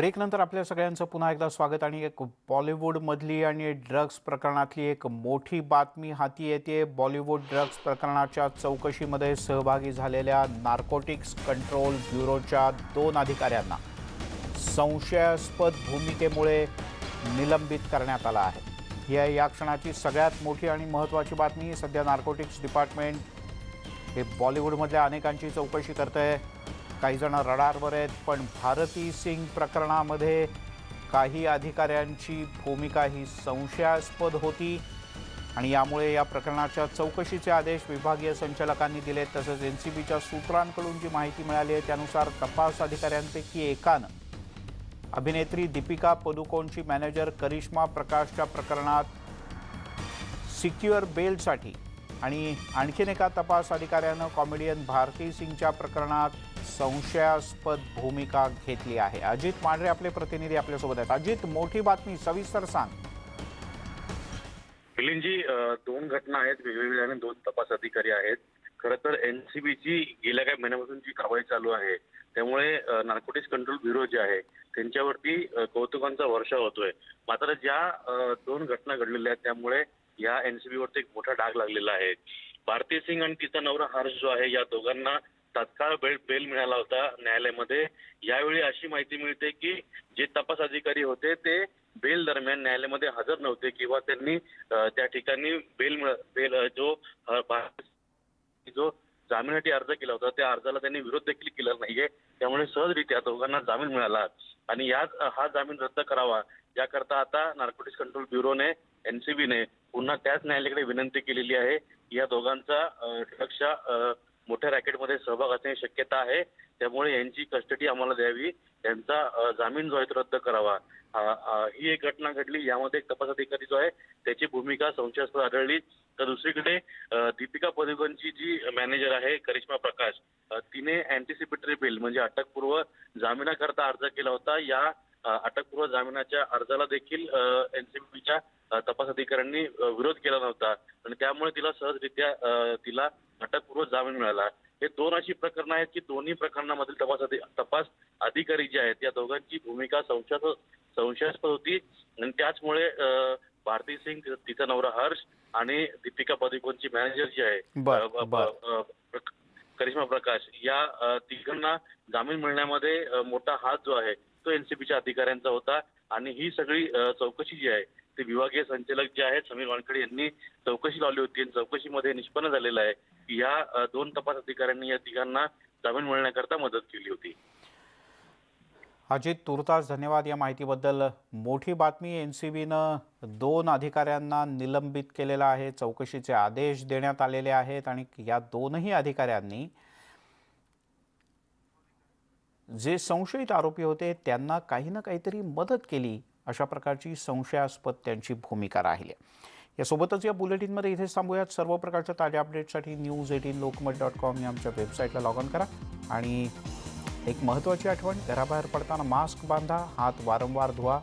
ब्रेकनंतर आपल्या सगळ्यांचं पुन्हा एकदा स्वागत आणि एक बॉलिवूडमधली आणि ड्रग्ज प्रकरणातली एक मोठी बातमी हाती येते. बॉलिवूड ड्रग्ज प्रकरणाच्या चौकशीमध्ये सहभागी झालेल्या नार्कोटिक्स कंट्रोल ब्युरोच्या दोन अधिकाऱ्यांना संशयास्पद भूमिकेमुळे निलंबित करण्यात आलं आहे. ही आहे या क्षणाची सगळ्यात मोठी आणि महत्त्वाची बातमी सध्या नार्कोटिक्स डिपार्टमेंट हे बॉलिवूडमधल्या अनेकांची चौकशी करत आहे काही जण रडारवर आहेत पण भारती सिंग प्रकरणामध्ये काही अधिकाऱ्यांची भूमिका ही संशयास्पद होती. आणि यामुळे या प्रकरणाच्या चौकशीचे आदेश विभागीय संचालकांनी दिले तसंच एन सी बीच्या सूत्रांकडून जी माहिती मिळाली आहे त्यानुसार तपास अधिकाऱ्यांपैकी एकानं अभिनेत्री दीपिका पदुकोणची मॅनेजर करिश्मा प्रकाशच्या प्रकरणात सिक्युअर बेलसाठी आणि आणखीन एका तपास अधिकाऱ्यानं कॉमेडियन भारती सिंगच्या प्रकरणात संशयास्पद भूमिका घेतली आहे. अजित मांढरे आपले प्रतिनिधी आपल्यासोबत आहेत. अजित मोठी बातमी सविस्तर सांग. मिलिंदजी दोन घटना आहेत वेगवेगळ्या आणि दोन तपास अधिकारी आहेत. खरं तर एनसीबीची गेल्या काही महिन्यापासून जी कारवाई चालू आहे त्यामुळे नार्कोटिक्स कंट्रोल ब्युरो जे आहे त्यांच्यावरती कौतुकांचा वर्षा होतोय. मात्र ज्या दोन घटना घडलेल्या आहेत त्यामुळे या एनसीबीवरती एक मोठा डाग लागलेला आहे. भारती सिंग आणि तिचा नवरा हर्ष जो आहे या दोघांना तात्काळ बेल बेल मिळाला होता न्यायालयामध्ये. यावेळी अशी माहिती मिळते की जे तपास अधिकारी होते ते बेल दरम्यान न्यायालयामध्ये हजर नव्हते किंवा त्यांनी त्या ठिकाणी बेल बेल जो जो जामिनासाठी अर्ज केला होता त्या अर्जाला त्यांनी विरोध देखील केला नाहीये. त्यामुळे सहजरित्या दोघांना जामीन मिळाला. आणि याच हा जामीन रद्द करावा याकरता आता नार्कोटिक्स कंट्रोल ब्युरोने एनसीबीने पुन्हा त्याच न्यायालयाकडे विनंती केलेली आहे. या दोघांचा सुरक्षा मोठ्या रॅकेटमध्ये सहभाग असण्याची शक्यता आहे. त्यामुळे यांची कस्टडी आम्हाला द्यावी. त्यांचा जामीन जो आहे तो रद्द करावा. ही एक घटना घडली. यामध्ये एक तपास अधिकारी जो आहे त्याची भूमिका संशयास्पद आढळली. तर दुसरीकडे दीपिका पदुकोणची जी मॅनेजर आहे करिश्मा प्रकाश तिने अँटिसिपेटरी बिल म्हणजे अटकपूर्व जामिनाकरता अर्ज केला होता. या अटकपूर्व जामिनाच्या अर्जाला देखील एनसीबीच्या तपास अधिकाऱ्यांनी विरोध केला नव्हता. आणि त्यामुळे तिला सहजरित्या तिला अटकपूर्व जामीन मिळाला. हे दोन अशी प्रकरणं आहेत की दोन्ही प्रकरणामधील तपास तपास अधिकारी जे आहेत या दोघांची भूमिका संशयास्पद संशयास्पद होती. आणि त्याचमुळे भारती सिंग तिचा नवरा हर्ष आणि दीपिका पदुकोणची मॅनेजर जी आहे करिश्मा प्रकाश या तिघांना जामीन मिळण्यामध्ये मोठा हात जो आहे तो एनसीबीच्या अधिकाऱ्यांचा होता. आणि ही सगळी चौकशी जी आहे ते विभागीय संचालक जे आहेत समीर वानखडे यांनी चौकशी लावली होती. आणि चौकशीमध्ये निष्पन्न झालेलं आहे की या दोन तपास अधिकाऱ्यांनी या तिघांना जामीन मिळण्याकरता मदत केली होती. अजित तुर्तास धन्यवाद या माहितीबद्दल. मोठी बातमी एन सी बीनं दोन अधिकाऱ्यांना निलंबित केलेलं आहे. चौकशीचे आदेश देण्यात आलेले आहेत. आणि या दोनही अधिकाऱ्यांनी जे संशयित आरोपी होते त्यांना काही ना काहीतरी मदत केली अशा प्रकारची संशयास्पद त्यांची भूमिका राहिली. यासोबतच या बुलेटिनमध्ये इथेच थांबूयात. सर्व प्रकारच्या ताज्या अपडेटसाठी news eighteen Lokmat dot com या आमच्या वेबसाईटला लॉग ऑन करा. आणि एक महत्त्वाची आठवण घराबाहेर पडताना मास्क बांधा हात वारंवार धुवा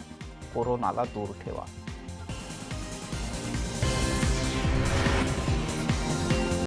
कोरोनाला दूर ठेवा.